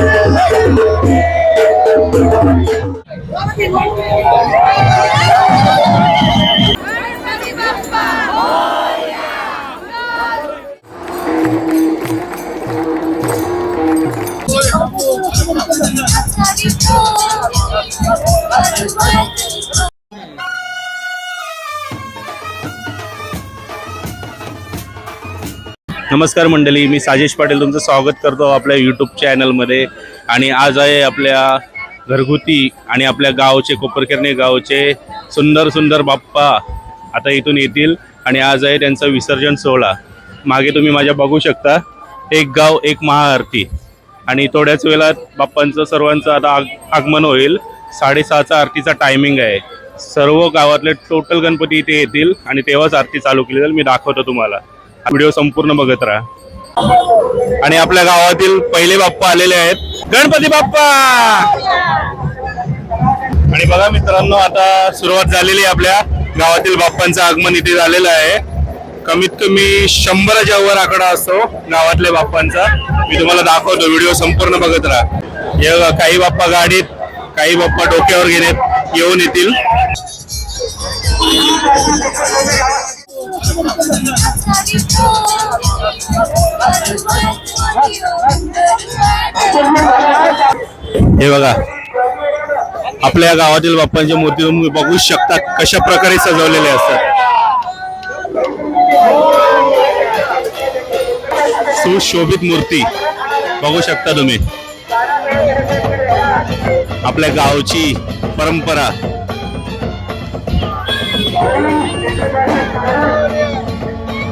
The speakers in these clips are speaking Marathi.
गणपती नमस्कार मंडळी मी साजेश पाटील तुमचं स्वागत करतो आपल्या यूट्यूब चॅनलमध्ये आणि आज आहे आपल्या घरगुती आणि आपल्या गावचे कोपरखेरणे गावचे सुंदर सुंदर बाप्पा आता इथून येतील. आणि आज आहे त्यांचा विसर्जन सोहळा. मागे तुम्ही माझ्या बघू शकता एक गाव एक महाआरती. आणि थोड्याच वेळात बाप्पांचं सर्वांचं आता आग आगमन होईल. साडेसहाचा आरतीचा टायमिंग आहे. सर्व गावातले टोटल गणपती इथे येतील आणि तेव्हाच आरती चालू केली जाईल. मी दाखवतो तुम्हाला. व्हिडिओ संपूर्ण बघत राहा. आणि आपल्या गावातील पहिले बाप्पा आलेले आहेत. गणपती बाप्पा! आणि बघा मित्रांनो आता सुरुवात झालेली आहे आपल्या गावातील बाप्पांचं आगमन. इथे झालेलं आहे. कमीत कमी शंभराच्या वर आकडा असतो गावातल्या बाप्पांचा. मी तुम्हाला दाखवतो व्हिडिओ संपूर्ण बघत राहा. काही बाप्पा गाडीत काही बाप्पा डोक्यावर घेण्यात येऊन येतील. हे बघा. आपल्या गावातील बाप्पांच्या मूर्ती तुम्ही बघू शकता कशा प्रकारे सजवलेले असतात. सुशोभित मूर्ती. बघू शकता तुम्ही. आपल्या गावची परंपरा.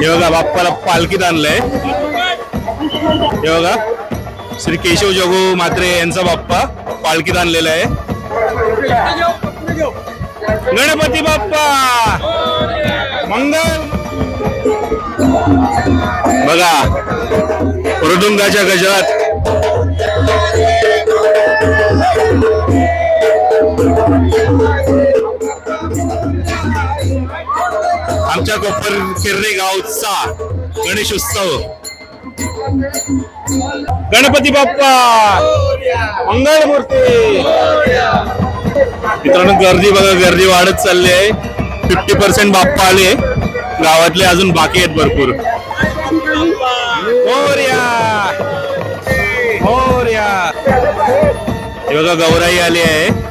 हे बघा बाप्पाला पालखीत आणलंय. हे बघा श्री केशव जगू मात्रे यांचा बाप्पा पालखीत आणलेला आहे. गणपती बाप्पा! मंगल! बघा मृदुंगाच्या गजरात आमच्या कोपर फिरणे गावचा गणेश उत्सव गणपती बाप्पा! मंगळ मूर्ती मित्रांनो गर्दी बघा गर्दी वाढत चालली आहे. फिफ्टी पर्सेंट बाप्पा आले. गावातले अजून बाकी आहेत भरपूर. मोरया! मोरया! हे बघा गौराई आली आहे.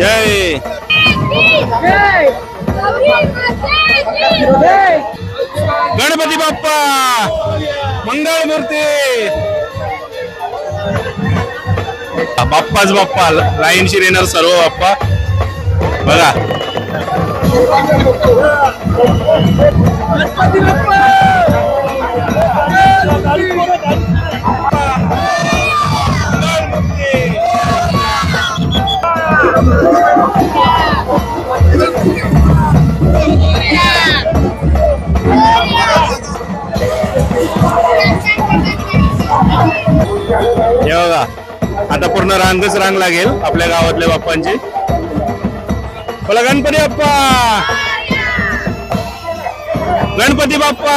जय। गणपती बाप्पा मंगळ मूर्ती। बाप्पाच बाप्पा लाईनशी येणार सर्व बाप्पा। बघा। पूर्ण रांगच रांग लागेल आपल्या गावातल्या बाप्पांची. बोला गणपती बाप्पा! गणपती बाप्पा!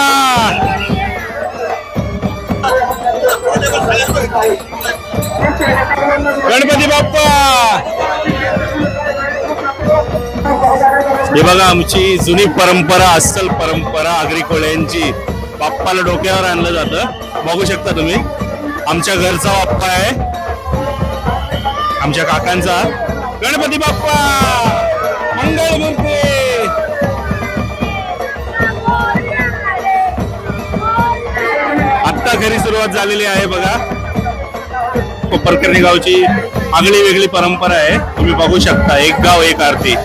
गणपती बाप्पा! हे बघा आमची जुनी परंपरा अस्सल परंपरा आगरी कोळ्यांची बाप्पाला डोक्यावर आणलं जातं. बघू शकता तुम्ही. आमच्या घरचा बाप्पा आहे. आमच्या काकांचा. गणपती बाप्पा! मंगळ मूर्ती! आत्ता घरी सुरुवात झालेली आहे बघा. कोपरकर्णी गावची आगळी वेगळी परंपरा आहे. तुम्ही बघू शकता एक गाव एक आरती.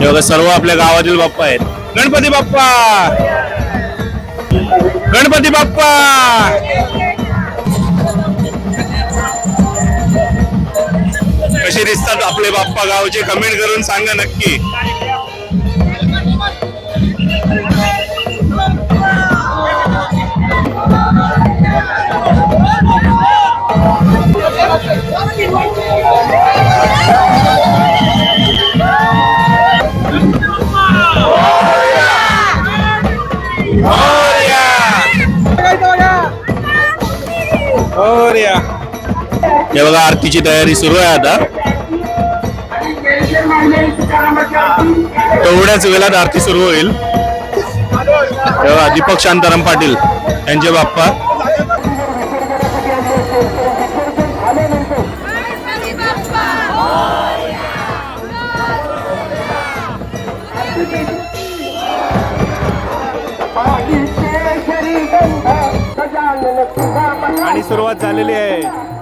हे बघा सर्व आपल्या गावातील बाप्पा आहेत. गणपती बाप्पा! गणपती बाप्पा! कसे दिसतात आपले बाप्पा गावचे कमेंट करून सांगा नक्की. हे बघा आरतीची तयारी सुरू आहे आता. तेवढ्याच वेळात आरती सुरू होईल. तेव्हा दीपक शांताराम पाटील यांचे बाप्पा. आणि सुरुवात झालेली आहे.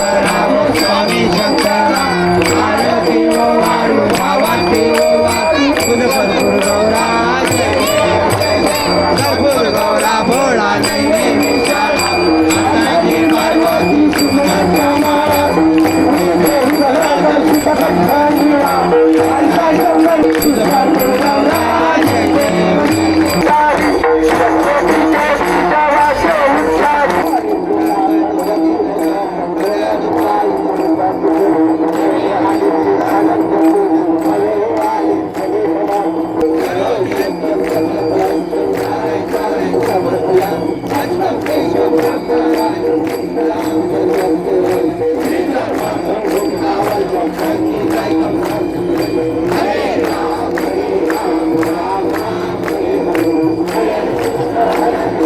Sami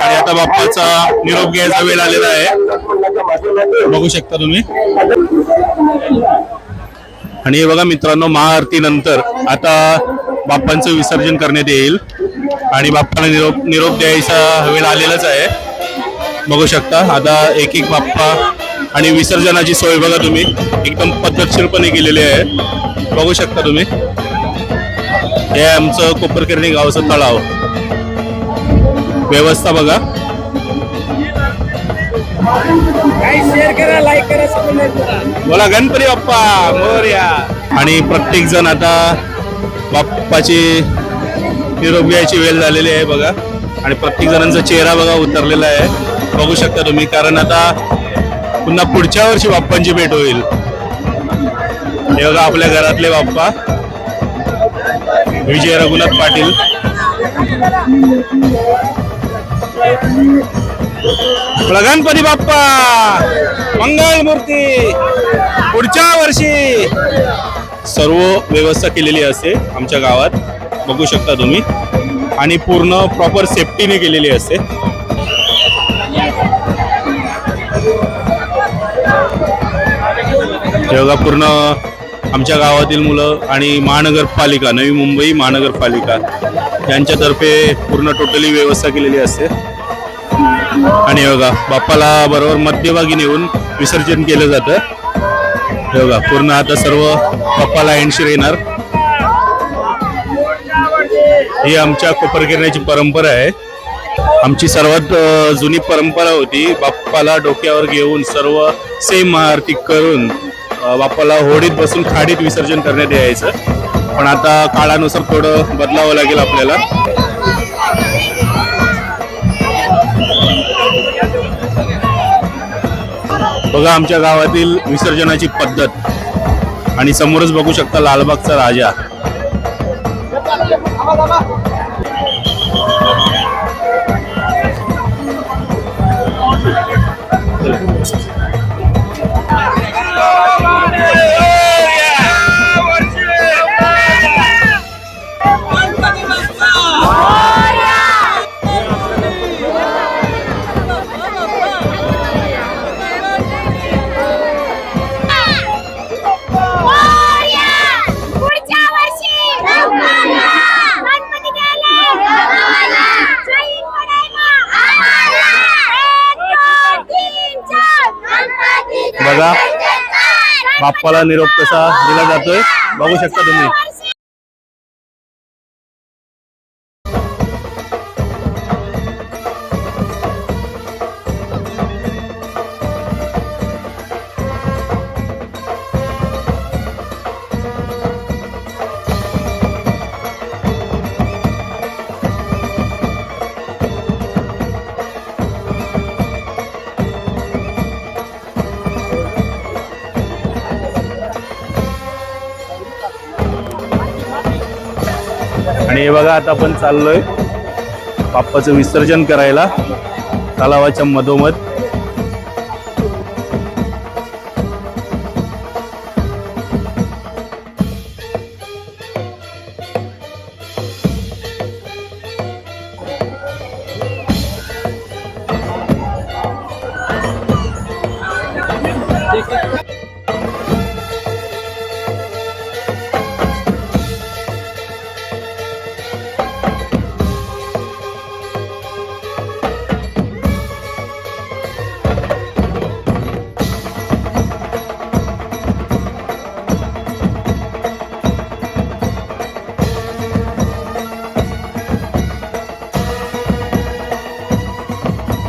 आणि आता बाप्पाचा निरोप घ्यायचा वेळ आलेला आहे. बघू शकता तुम्ही. आणि हे बघा मित्रांनो महाआरती नंतर आता बाप्पांचं विसर्जन करण्यात येईल. आणि बाप्पाला निरोप निरोप द्यायचा वेळ आलेलाच आहे. बघू शकता आता एक एक बाप्पा आणि विसर्जनाची सोय बघा तुम्ही. एकदम पद्धतशीरपणे केलेली आहे. बघू शकता तुम्ही. हे आमचं कोपरकिरणी गावचं तळाव व्यवस्था बघा. बोला गणपती बाप्पा मोर्या. आणि प्रत्येक जण आता बाप्पाची निरोप घ्यायची वेळ झालेली आहे बघा. आणि प्रत्येक जणांचा चेहरा बघा उतरलेला आहे. बघू शकता तुम्ही कारण आता पुन्हा पुढच्या वर्षी बाप्पांची भेट होईल. हे बघा आपल्या घरातले बाप्पा. विजय रघुनाथ पाटील. गणपती बाप्पा. मंगल मूर्ती. पुढच्या वर्षी. सर्व व्यवस्था केलेली असते आमच्या गावात. बघू शकता तुम्ही. आणि पूर्ण प्रॉपर सेफ्टीने केलेली असते. हे बघा पूर्ण आमच्या गावातील मुलं आणि महानगरपालिका नवी मुंबई महानगरपालिका यांच्यातर्फे पूर्ण टोटली व्यवस्था केलेली असते. आणि बघा बाप्पाला बरोबर मध्यभागी नेऊन विसर्जन केलं जातं. हे बघा पूर्ण आता सर्व बाप्पाला एंडशीर येणार. ही आमच्या कोपरगिरण्याची परंपरा आहे. आमची सर्वात जुनी परंपरा होती बाप्पाला डोक्यावर घेऊन सर्व सेम आरती करून बाप्पाला होडीत बसून खाडीत विसर्जन करण्यात यायचं. पण आता काळानुसार थोडं बदलावं लागेल आपल्याला. बघा आमच्या गावातील विसर्जनाची पद्धत. आणि समोरच बघू शकता लालबागचा राजा. बाप्पाला निरोप कसा दिला जातोय? बघू शकता तुम्ही. बघा आता आपण चाललोय. बाप्पाचं विसर्जन करायला तलावाच्या मधोमध.